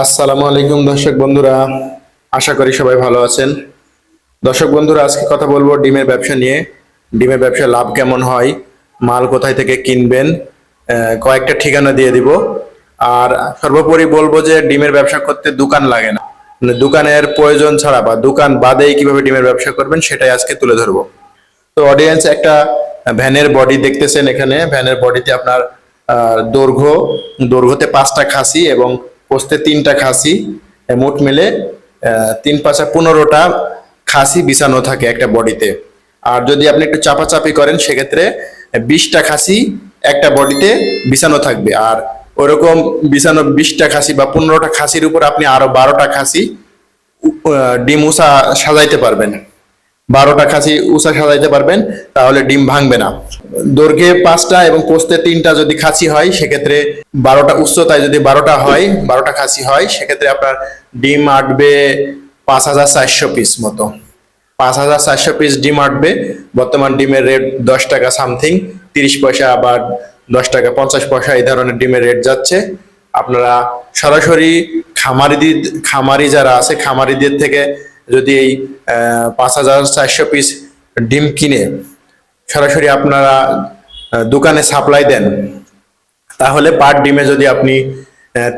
আসসালামু আলাইকুম দর্শক বন্ধুরা, আশা করি সবাই ভালো আছেন। দর্শক বন্ধুরা, আজকে কথা বলব ডিমের ব্যবসা নিয়ে। ডিমের ব্যবসা লাভ কেমন হয়, মাল কোথায় থেকে কিনবেন কয়েকটা ঠিকানা দিয়ে দিব। আর সর্বোপরি বলব যে ডিমের ব্যবসা করতে দোকান লাগে না। মানে দোকানের প্রয়োজন ছাড়া বা দোকান বাদেই কীভাবে ডিমের ব্যবসা করবেন সেটাই আজকে তুলে ধরবো। তো অডিয়েন্স একটা ভ্যানের বডি দেখতেছেন এখানে। ভ্যানের বডিতে আপনার দৈর্ঘ্য, দৈর্ঘ্যতে পাঁচটা খাসি এবং পোস্তে তিনটা খাসি মোট মিলে তিন পাঁচা পনেরোটা খাসি বিছানো থাকে একটা বডিতে। আর যদি আপনি একটু চাপাচাপি করেন সেক্ষেত্রে বিশটা খাসি একটা বডিতে বিছানো থাকবে। আর ওরকম বিছানো বিশটা খাসি বা পনেরোটা খাসির উপর আপনি আরও বারোটা খাসি আহ, ডিম উষা সাজাইতে পারবেন। বারোটা খাসি উষা সাজাইতে পারবেন, তাহলে ডিম ভাঙবে না। দৈর্ঘ্যে পাঁচটা এবং পোস্তে তিনটা যদি খাসি হয়, সেক্ষেত্রে বারোটা উচ্চতায় যদি বারোটা হয়, বারোটা খাসি হয়, সেক্ষেত্রে আপনার ডিম আটবে পাঁচ হাজার চারশো পিস মতো। পাঁচ হাজার চারশো পিস ডিম আটবে, বর্তমান ডিমের রেট দশ টাকা সামথিং তিরিশ পয়সা বা দশ টাকা পঞ্চাশ পয়সা এই ধরনের ডিমের রেট যাচ্ছে। আপনারা সরাসরি খামারিদের খামারি যারা আছে, খামারিদের থেকে যদি এই পাঁচ হাজার চারশো পিস ডিম কিনে সরাসরি আপনারা দোকানে সাপ্লাই দেন, তাহলে পার ডিমে যদি আপনি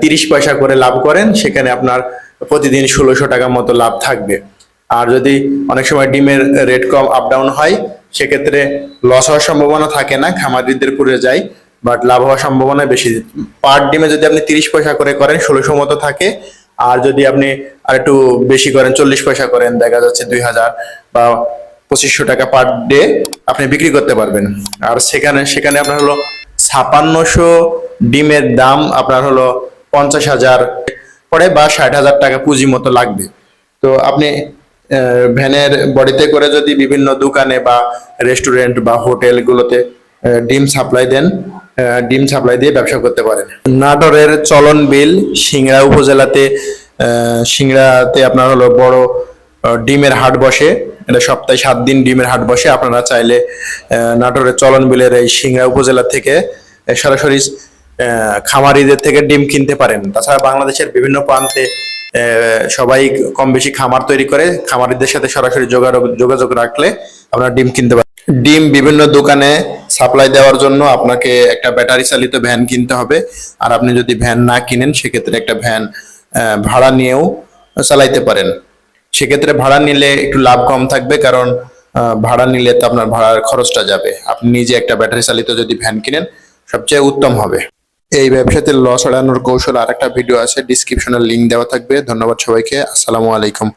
তিরিশ পয়সা করে লাভ করেন, সেখানে আপনার প্রতিদিন ষোলোশো টাকা মতো লাভ থাকবে। আর যদি অনেক সময় ডিমের রেট কম আপ ডাউন হয়, সেক্ষেত্রে লস হওয়ার সম্ভাবনা থাকে না, খামারিদের পুরে যায় বাট লাভ হওয়ার সম্ভাবনা বেশি। পার ডিমে যদি আপনি তিরিশ পয়সা করে করেন, ষোলোশো মতো থাকে আর যদি আপনি আর একটু বেশি করেন, চল্লিশ পয়সা করেন, দেখা যাচ্ছে দুই হাজার বা পঁচিশশো টাকা পার ডে আপনি বিক্রি করতে পারবেন। আর সেখানে সেখানে আপনার হলো ছাপান্নশো ডিমের দাম আপনার হলো পঞ্চাশ হাজার পরে বা ষাট হাজার টাকা পুঁজি মতো লাগবে। তো আপনি ভ্যানের বডিতে করে যদি বিভিন্ন দোকানে বা রেস্টুরেন্ট বা হোটেলগুলোতে ডিম সাপ্লাই দেন ডিম সাপ্লাই দিয়ে ব্যবসা করতে পারেন। নাটোরের চলন বিল সিংড়া উপজেলাতে সিংড়াতে আপনার হলো বড় ডিমের হাট বসে। এটা সপ্তাহে সাত দিন ডিমের হাট বসে। আপনারা চাইলে নাটোরের চলন বিলের এই সিংড়া উপজেলা থেকে সরাসরি খামারিদের থেকে ডিম কিনতে পারেন। তাছাড়া বাংলাদেশের বিভিন্ন প্রান্তে সবাই কম বেশি খামার তৈরি করে। খামারিদের সাথে সরাসরি যোগাযোগ যোগাযোগ রাখলে আপনারা ডিম কিনতে পারেন ডিম বিভিন্ন দোকানে সাপ্লাই দেওয়ার জন্য আপনাকে একটা ব্যাটারি চালিত ভ্যান কিনতে হবে। আর আপনি যদি ভ্যান না কিনেন, সেক্ষেত্রে একটা ভ্যান ভাড়া নিয়েও চালাইতে পারেন। সেক্ষেত্রে ভাড়া নিলে একটু লাভ কম থাকবে, কারণ ভাড়া নিলে তো আপনার ভাড়ার খরচটা যাবে। আপনি নিজে একটা ব্যাটারি চালিত যদি ভ্যান কিনেন, সবচেয়ে উত্তম হবে। এই ব্যবসাতে লস এড়ানোর কৌশল আর একটা ভিডিও আছে ডিসক্রিপশনে লিংক দেওয়া থাকবে। ধন্যবাদ সবাইকে। আসসালামু আলাইকুম।